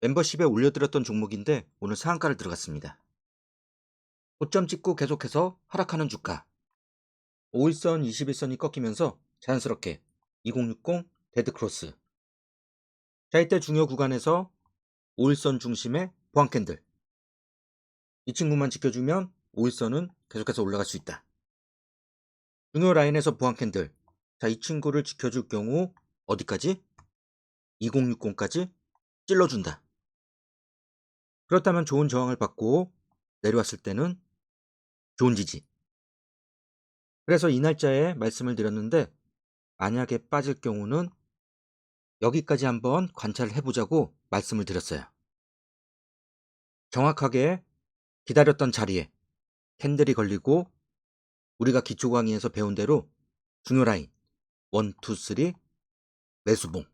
멤버십에 올려드렸던 종목인데 오늘 상한가를 들어갔습니다. 고점 찍고 계속해서 하락하는 주가. 5일선, 21선이 꺾이면서 자연스럽게 2060 데드크로스. 자, 이때 중요 구간에서 5일선 중심의 보안 캔들. 이 친구만 지켜주면 5일선은 계속해서 올라갈 수 있다. 중요 라인에서 보안 캔들. 자, 이 친구를 지켜줄 경우 어디까지? 2060까지 찔러준다. 그렇다면 좋은 저항을 받고 내려왔을 때는 좋은 지지. 그래서 이 날짜에 말씀을 드렸는데 만약에 빠질 경우는 여기까지 한번 관찰을 해보자고 말씀을 드렸어요. 정확하게 기다렸던 자리에 캔들이 걸리고 우리가 기초 강의에서 배운 대로 중요 라인 1, 2, 3 매수봉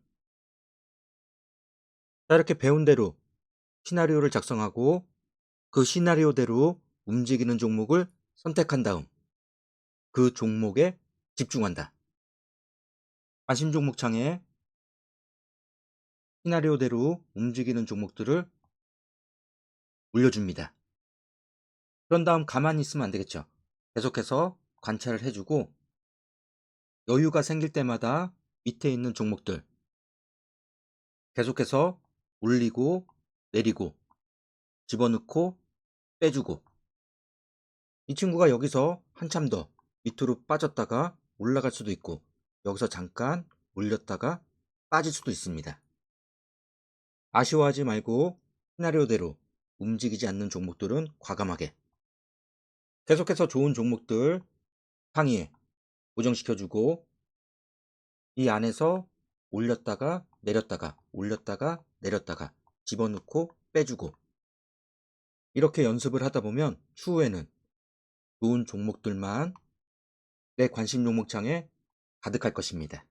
자 이렇게 배운 대로 시나리오를 작성하고 그 시나리오대로 움직이는 종목을 선택한 다음 그 종목에 집중한다. 관심 종목 창에 시나리오대로 움직이는 종목들을 올려줍니다. 그런 다음 가만히 있으면 안 되겠죠. 계속해서 관찰을 해주고 여유가 생길 때마다 밑에 있는 종목들 계속해서 올리고 내리고 집어넣고 빼주고 이 친구가 여기서 한참 더 밑으로 빠졌다가 올라갈 수도 있고 여기서 잠깐 올렸다가 빠질 수도 있습니다. 아쉬워하지 말고 시나리오대로 움직이지 않는 종목들은 과감하게 계속해서 좋은 종목들 상위에 고정시켜주고 이 안에서 올렸다가 내렸다가 올렸다가 내렸다가 집어넣고 빼주고 이렇게 연습을 하다 보면 추후에는 좋은 종목들만 내 관심 종목창에 가득할 것입니다.